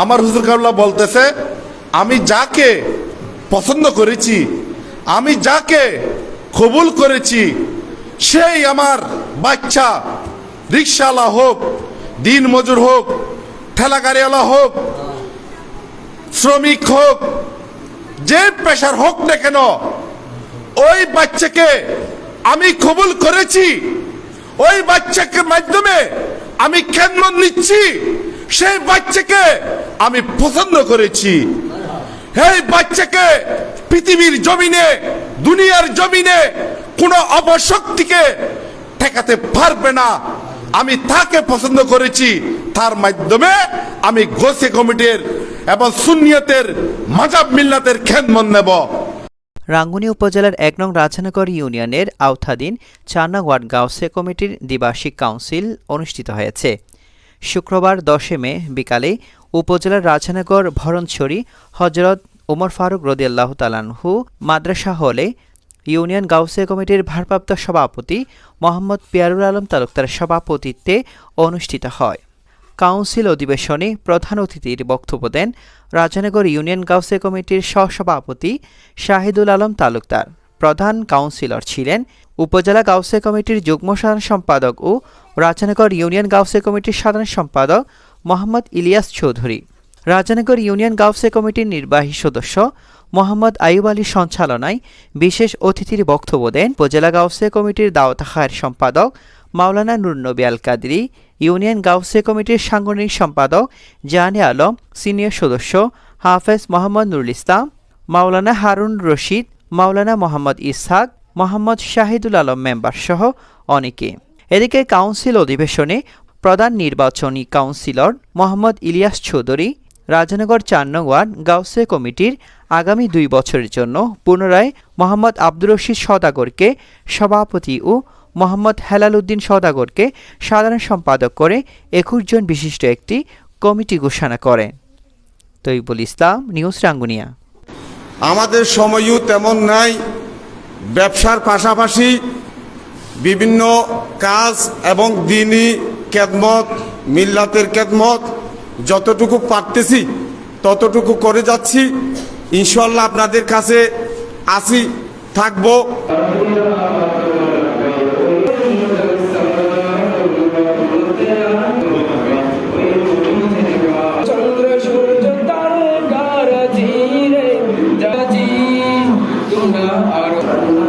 আমার হুজুর কাবলা বলতেছে, আমি যাকে পছন্দ করেছি, আমি যাকে কবুল করেছি, সেই আমার বাচ্চা রিক্সাওয়ালা হোক, দিন মজুর হোক ঠেলা গাড়িওয়ালা হোক, শ্রমিক হোক, যে পেশার হোক না কেন, ওই বাচ্চাকে আমি কবুল করেছি, ওই বাচ্চাকে মাধ্যমে আমি কেন নিচ্ছি। সেই বাচ্চাকে আমি পছন্দ করেছি। এই বাচ্চাকে পৃথিবীর জমিনে, দুনিয়ার জমিনে কোনো অপশক্তিকে ঠেকাতে পারবে না। আমি তাকে পছন্দ করেছি। তার মাধ্যমে আমি গোসে কমিটির এবং সুন্নিয়তের মাজাব মিল্লাতের খেদমত নেব। রাঙ্গুনি উপজেলার এক নং রাজনগর ইউনিয়নের আওতাধীন চান্না ওয়ার্ড গাউসে কমিটির দ্বিবার্ষিক কাউন্সিল অনুষ্ঠিত হয়েছে। শুক্রবার দশে মে বিকালে উপজেলার রাজনগর ভরণছড়ি হজরত ওমর ফারুক রদিয়াল্লাহ তালানহু মাদ্রাসা হলে ইউনিয়ন গাউসে কমিটির ভারপ্রাপ্ত সভাপতি মোহাম্মদ পিয়ারুল আলম তালুকদার সভাপতিত্বে অনুষ্ঠিত হয়। কাউন্সিল অধিবেশনে প্রধান অতিথির বক্তব্য দেন রাজনগর ইউনিয়ন গাউসে কমিটির সহসভাপতি শাহিদুল আলম তালুকদার। প্রধান কাউন্সিলর ছিলেন। উপজেলা গাউসে কমিটির যুগ্ম সাধারণ সম্পাদক ও রাজনগর ইউনিয়ন গাউসে কমিটির সাধারণ সম্পাদক মোহাম্মদ ইলিয়াস চৌধুরী। রাজনগর ইউনিয়ন গাউসে কমিটির নির্বাহী সদস্য মোহাম্মদ আইব আলীর সঞ্চালনায় বিশেষ অতিথির বক্তব্য দেন উপজেলা গাউসে কমিটির দাওয়াত খায়ের সম্পাদক মাওলানা নুরনবী আল কাদরি, ইউনিয়ন গাউসে কমিটির সাংগঠনিক সম্পাদক জাহানে আলম, সিনিয়র সদস্য হাফেজ মোহাম্মদ নুরুল ইসলাম, মাওলানা হারুন রশিদ মাওলানা মোহাম্মদ ইসহাক, মোহাম্মদ শাহিদুল আলম মেম্বার সহ অনেকে। এদিকে কাউন্সিল অধিবেশনে প্রধান নির্বাচনী কাউন্সিলর মোহাম্মদ ইলিয়াস চৌধুরী, রাজনগর চার নং ওয়ার্ড, গাউসে কমিটির আগামী দুই বছরের জন্য পুনরায় মোহাম্মদ আব্দুর রশিদ সদাগরকে সভাপতি ও মোহাম্মদ হেলাল উদ্দিন সদাগরকে সাধারণ সম্পাদক করে একুশ জন বিশিষ্ট একটি কমিটি ঘোষণা করেন। তৈবুল ইসলাম, নিউজ রাঙ্গুনিয়া। আমাদের সময়ও তেমন নাই। ব্যবসার পাশাপাশি বিভিন্ন কাজ এবং দিনই কেদমত মিল্লাতের কেদমত যতটুকু পারতেছি ততটুকু করে যাচ্ছি। ইনশাল্লাহ আপনাদের কাছে আসি, থাকব। ఉండాలి ఆవిడ